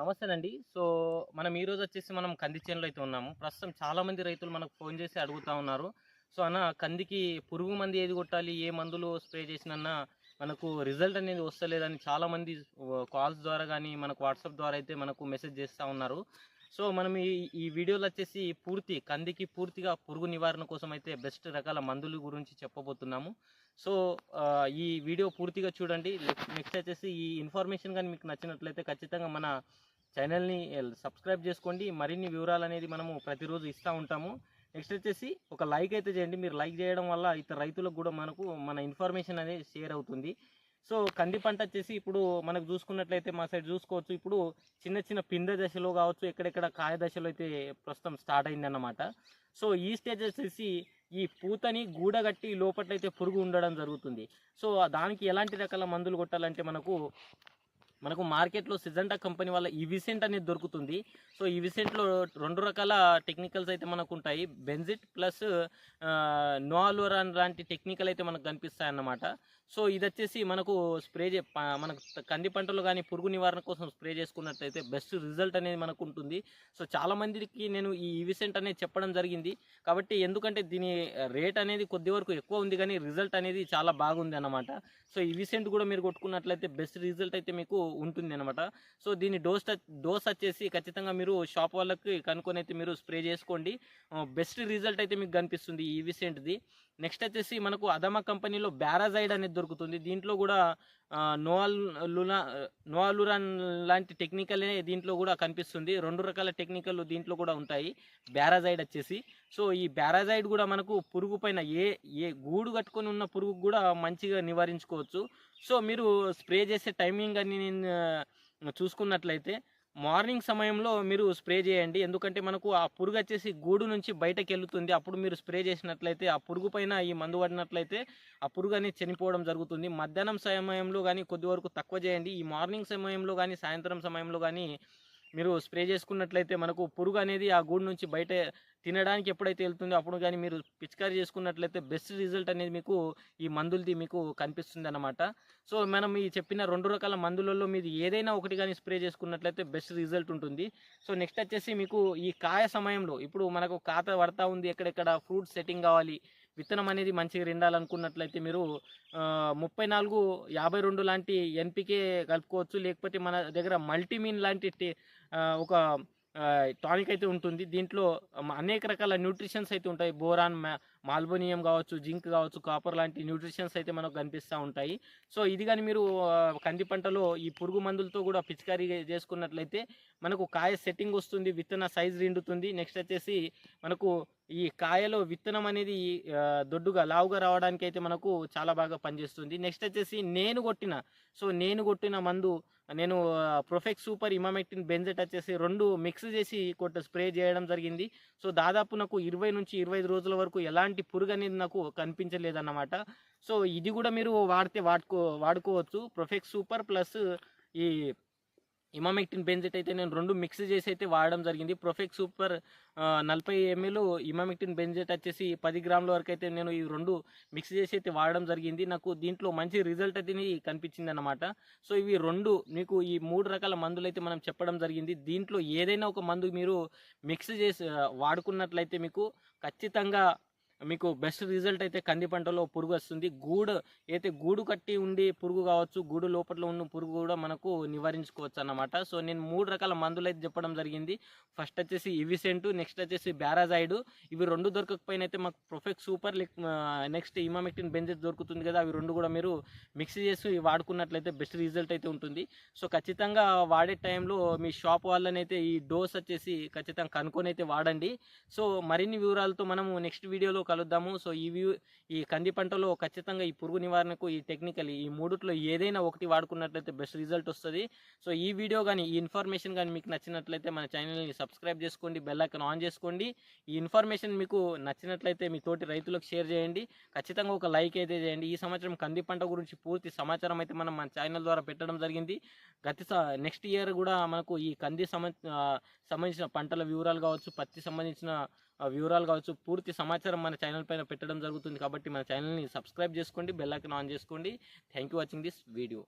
నమస్తేనండి. So మనం ఈ రోజు వచ్చేసి మనం కంది చేనులో అయితే ఉన్నాము. ప్రస్తుతం చాలామంది రైతులు మనకు ఫోన్ చేసి అడుగుతా ఉన్నారు. సో అన్న కందికి పురుగు మంది ఏది కొట్టాలి? ఏ మందులు స్ప్రే చేసినన్నా మనకు రిజల్ట్ అనేది వస్తలేదని చాలామంది కాల్స్ ద్వారా కానీ మనకు వాట్సాప్ ద్వారా అయితే మనకు మెసేజ్ చేస్తూ ఉన్నారు. సో మనం ఈ ఈ వీడియోలో వచ్చేసి పూర్తి కందికి పూర్తిగా పురుగు నివారణ కోసం అయితే బెస్ట్ రకాల మందుల గురించి చెప్పబోతున్నాము. సో ఈ వీడియో పూర్తిగా చూడండి. నెక్స్ట్ వచ్చేసి ఈ ఇన్ఫర్మేషన్ కానీ మీకు నచ్చినట్లయితే ఖచ్చితంగా మన ఛానల్ని సబ్స్క్రైబ్ చేసుకోండి. మరిన్ని వివరాలు అనేది మనము ప్రతిరోజు ఇస్తూ ఉంటాము. నెక్స్ట్ వచ్చేసి ఒక లైక్ అయితే చేయండి. మీరు లైక్ చేయడం వల్ల ఇతర రైతులకు కూడా మనకు మన ఇన్ఫర్మేషన్ అనేది షేర్ అవుతుంది. సో కంది పంట వచ్చేసి ఇప్పుడు మనకు చూసుకున్నట్లయితే మా సైడ్ చూసుకోవచ్చు. ఇప్పుడు చిన్న చిన్న పిందె దశలో కావచ్చు ఎక్కడెక్కడ కాయ దశలో అయితే ప్రస్తుతం స్టార్ట్ అయిందన్నమాట. సో ఈ స్టేజ్ వచ్చేసి ఈ పూతని గూడగట్టి లోపట్లయితే పురుగు ఉండడం జరుగుతుంది. సో దానికి ఎలాంటి రకాల మందులు కొట్టాలంటే మనకు మనకు మార్కెట్లో సిజంటా కంపెనీ వల్ల ఈవిసెంట్ అనేది దొరుకుతుంది. సో ఈవిసెంట్లో రెండు రకాల టెక్నికల్స్ అయితే మనకు ఉంటాయి బెంజిట్ ప్లస్ నోఅలోరాన్ లాంటి టెక్నికల్ అయితే మనకు కనిపిస్తాయి అన్నమాట సో ఇది వచ్చేసి మనకు స్ప్రే చే ప- మనకు కంది పంటలు కానీ పురుగు నివారణ కోసం స్ప్రే చేసుకున్నట్లయితే బెస్ట్ రిజల్ట్ అనేది మనకు ఉంటుంది సో చాలా మందికి నేను ఈ ఈవిసెంట్ అనేది చెప్పడం జరిగింది. కాబట్టి ఎందుకంటే దీని రేట్ అనేది కొద్ది వరకు ఎక్కువ ఉంది కానీ రిజల్ట్ అనేది చాలా బాగుంది అన్నమాట. సో ఈవిసెంట్ కూడా మీరు కొట్టుకున్నట్లయితే బెస్ట్ రిజల్ట్ అయితే మీకు ఉంటుంది అనమాట సో దీని డోస్ డోస్ వచ్చేసి ఖచ్చితంగా మీరు షాప్ వాళ్ళకి కనుక్కొని అయితే మీరు స్ప్రే చేసుకోండి. బెస్ట్ రిజల్ట్ అయితే మీకు కనిపిస్తుంది ఈవిసెంట్ది నెక్స్ట్ వచ్చేసి మనకు అదమా కంపెనీలో బ్యారాజైడ్ అనేది దొరుకుతుంది. దీంట్లో కూడా నోవాల్ లునా నోవాలురాన్ లాంటి టెక్నికల్ దీంట్లో కూడా కనిపిస్తుంది. రెండు రకాల టెక్నికల్ దీంట్లో కూడా ఉంటాయి. బ్యారాజైడ్ వచ్చేసి. సో ఈ బ్యారాజైడ్ కూడా మనకు పురుగు పైన ఏ ఏ గూడు కట్టుకొని ఉన్న పురుగు కూడా మంచిగా నివారించుకోవచ్చు. సో మీరు స్ప్రే చేసే టైమింగ్ అని నేను చూసుకున్నట్లయితే మార్నింగ్ సమయంలో మీరు స్ప్రే చేయండి. ఎందుకంటే మనకు ఆ పురుగు వచ్చేసి గూడు నుంచి బయటకు వెళ్తుంది అప్పుడు మీరు స్ప్రే చేసినట్లయితే ఆ పురుగు పైన ఈ మందు పడినట్లయితే ఆ పురుగు అనేది చనిపోవడం జరుగుతుంది. మధ్యాహ్నం సమయంలో కానీ కొద్ది వరకు తక్కువ చేయండి. ఈ మార్నింగ్ సమయంలో కానీ సాయంత్రం సమయంలో కానీ మీరు స్ప్రే చేసుకున్నట్లయితే మనకు పురుగు అనేది ఆ గూడు నుంచి బయట తినడానికి ఎప్పుడైతే వెళ్తుందో అప్పుడు కానీ మీరు పిచికారీ చేసుకున్నట్లయితే బెస్ట్ రిజల్ట్ అనేది మీకు ఈ మందులది మీకు కనిపిస్తుంది అన్నమాట సో మనం ఈ చెప్పిన రెండు రకాల మందులలో మీరు ఏదైనా ఒకటి కానీ స్ప్రే చేసుకున్నట్లయితే బెస్ట్ రిజల్ట్ ఉంటుంది. సో నెక్స్ట్ వచ్చేసి మీకు ఈ కాయ సమయంలో ఇప్పుడు మనకు కాత పడతా ఉంది ఎక్కడెక్కడ ఫ్రూట్ సెట్టింగ్ కావాలి విత్తనం అనేది మంచిగా రెండాలనుకున్నట్లయితే మీరు ముప్పై నాలుగు యాభై రెండు లాంటి ఎన్పికే కలుపుకోవచ్చు. లేకపోతే మన దగ్గర మల్టీమీన్ లాంటి ఒక టానిక్ అయితే ఉంటుంది. దీంట్లో అనేక రకాల న్యూట్రిషన్స్ అయితే ఉంటాయి. బోరాన్ మాల్బోనియం కావచ్చు జింక్ కావచ్చు కాపర్ లాంటి న్యూట్రిషన్స్ అయితే మనకు కనిపిస్తూ ఉంటాయి. సో ఇది కానీ మీరు కంది పంటలో ఈ పురుగు మందులతో కూడా పిచికారీ చేసుకున్నట్లయితే మనకు కాయ సెట్టింగ్ వస్తుంది విత్తన సైజ్ నిండుతుంది నెక్స్ట్ వచ్చేసి మనకు ఈ కాయలో విత్తనం అనేది దొడ్డుగా లావుగా రావడానికి అయితే మనకు చాలా బాగా పనిచేస్తుంది. నెక్స్ట్ వచ్చేసి నేను కొట్టిన సో నేను కొట్టిన మందు నేను ప్రొఫెక్ట్ సూపర్ ఇమామెక్టిన్ బెంజెట్ వచ్చేసి రెండు మిక్స్ చేసి కొట్ట స్ప్రే చేయడం జరిగింది. సో దాదాపు నాకు ఇరవై నుంచి ఇరవై రోజుల వరకు ఎలాంటి పురుగు అనేది నాకు కనిపించలేదన్నమాట. సో ఇది కూడా మీరు వాడితే వాడుకో వాడుకోవచ్చు. ప్రొఫెక్ట్ సూపర్ ప్లస్ ఈ ఇమామెక్టిన్ బెంజెట్ అయితే నేను రెండు మిక్స్ చేసి అయితే వాడడం జరిగింది. ప్రొఫెక్ట్ సూపర్ నలభై ఎంఎల్ ఇమామెక్టిన్ బెంజెట్ వచ్చేసి పది గ్రాముల వరకు అయితే నేను ఈ రెండు మిక్స్ చేసి అయితే వాడడం జరిగింది. నాకు దీంట్లో మంచి రిజల్ట్ అయితే కనిపించింది అనమాట సో ఇవి రెండు మీకు ఈ మూడు రకాల మందులు అయితే మనం చెప్పడం జరిగింది. దీంట్లో ఏదైనా ఒక మందు మీరు మిక్స్ చేసి వాడుకున్నట్లయితే మీకు ఖచ్చితంగా మీకు బెస్ట్ రిజల్ట్ అయితే కంది పంటలో పురుగు వస్తుంది. గూడు అయితే గూడు కట్టి ఉండి పురుగు కావచ్చు గూడు లోపల ఉన్న పురుగు కూడా మనకు నివారించుకోవచ్చు అన్నమాట సో నేను మూడు రకాల మందులు అయితే చెప్పడం జరిగింది. ఫస్ట్ వచ్చేసి ఇవిసెంట్ నెక్స్ట్ వచ్చేసి బ్యారాజైడ్ ఇవి రెండు దొరకకపోయినా అయితే మాకు Profex super next emamectin benzoate దొరుకుతుంది కదా అవి రెండు కూడా మీరు మిక్స్ చేసి వాడుకున్నట్లయితే బెస్ట్ రిజల్ట్ అయితే ఉంటుంది. సో ఖచ్చితంగా వాడే టైంలో మీ షాప్ వాళ్ళనైతే ఈ డోస్ వచ్చేసి ఖచ్చితంగా కనుక్కొని అయితే వాడండి. సో మరిన్ని వివరాలతో మనము నెక్స్ట్ వీడియోలో కలుద్దాము. సో ఈ వ్యూ ఈ కంది పంటలో ఖచ్చితంగా ఈ పురుగు నివారణకు ఈ టెక్నికల్ ఈ మూడిట్లో ఏదైనా ఒకటి వాడుకున్నట్లయితే బెస్ట్ రిజల్ట్ వస్తుంది. సో ఈ వీడియో కానీ ఈ ఇన్ఫర్మేషన్ కానీ మీకు నచ్చినట్లయితే మన ఛానల్ని సబ్స్క్రైబ్ చేసుకోండి బెల్ ఐకన్ ఆన్ చేసుకోండి. ఈ ఇన్ఫర్మేషన్ మీకు నచ్చినట్లయితే మీ తోటి రైతులకు షేర్ చేయండి. ఖచ్చితంగా ఒక లైక్ అయితే చేయండి. ఈ సంవత్సరం కంది పంట గురించి పూర్తి సమాచారం అయితే మనం మన ఛానల్ ద్వారా పెట్టడం జరిగింది. గత నెక్స్ట్ ఇయర్ కూడా మనకు ఈ కంది సంబంధించిన పంటల వివరాలు కావచ్చు పత్తి సంబంధించిన వివరాలు కావచ్చు పూర్తి సమాచారం మన ఛానల్ పైన పెట్టడం జరుగుతుంది కాబట్టి మన ఛానల్ని సబ్స్క్రైబ్ చేసుకోండి బెల్ ఆన్ చేసుకోండి. Thank you watching this video